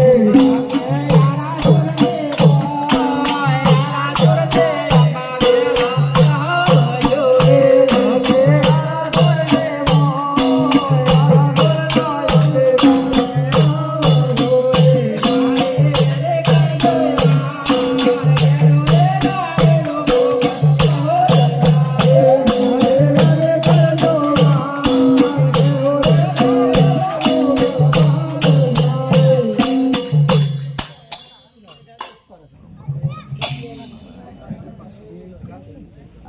Ei.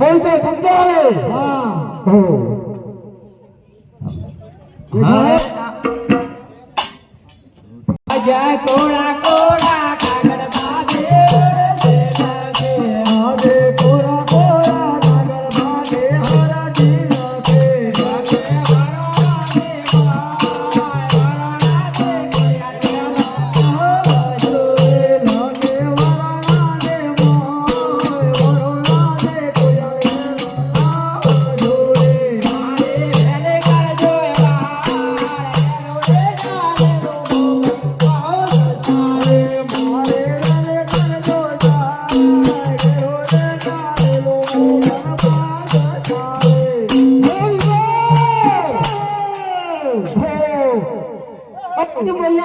बोलते समझाए हाँ हो हाँ जाए कोड़ा कोड़ा अपनी मैया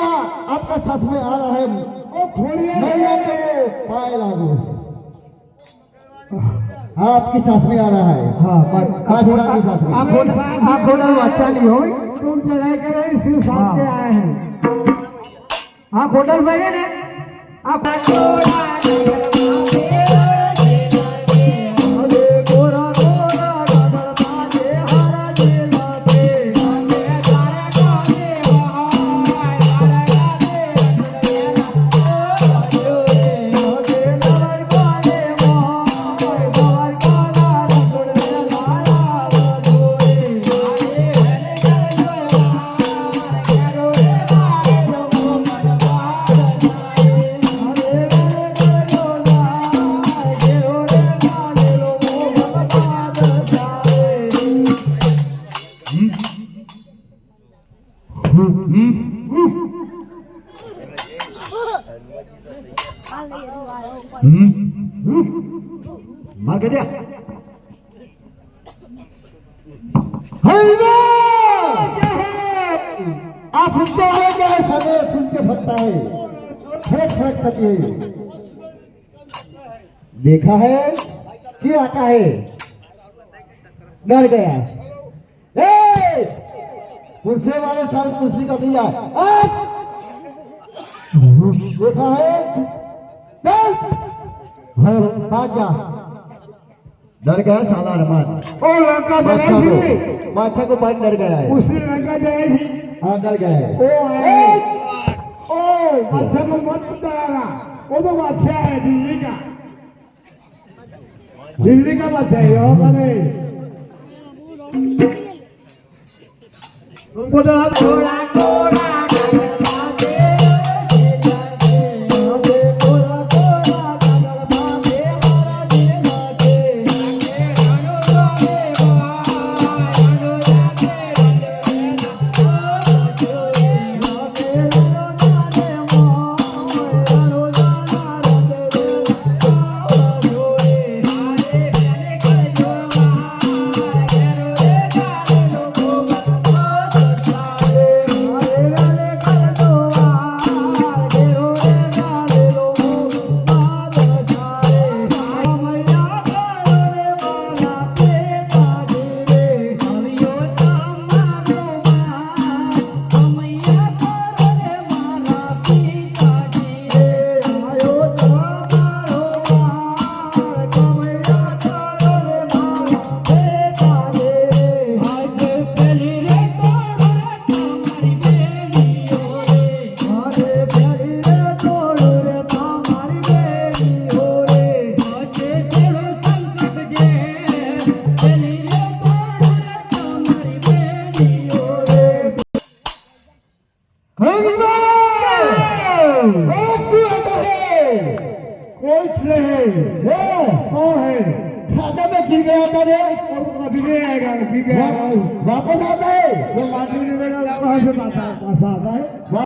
आपका साथ में आ रहा है। मैया के पाए लागू। हाँ आपके साथ में आ रहा है। हाँ आज के साथ में। आप घोड़ा अच्छा नहीं हो। तुम चढ़ाई कर रहे शिव साथ के आए हैं। आप होटल में आप घोड़ा आप मार के दिया आप सगे सुन के फटता है फेंक फेंक करके देखा है? क्या आता है? डर गया। कुर्सी वाले साल कुर्सी का दिया देखा है? चल। भाग जा। डर गया साला रमान ओ लड़का बादशाह जलाई को थी बादशाह को पानी डर गया है। उसी लड़का जलाई थी हाँ डर गया है। ओ ओ बादशाह को मत डराना वो तो बादशाह है दिल्ली का। दिल्ली का बादशाह है यहाँ का नहीं कुछ नहीं है। कौन है। खाते में गिर गया था रे। और कभी नहीं आएगा कभी नहीं आएगा। वापस आता है। वो माटी में कहाँ से आता है। आता है।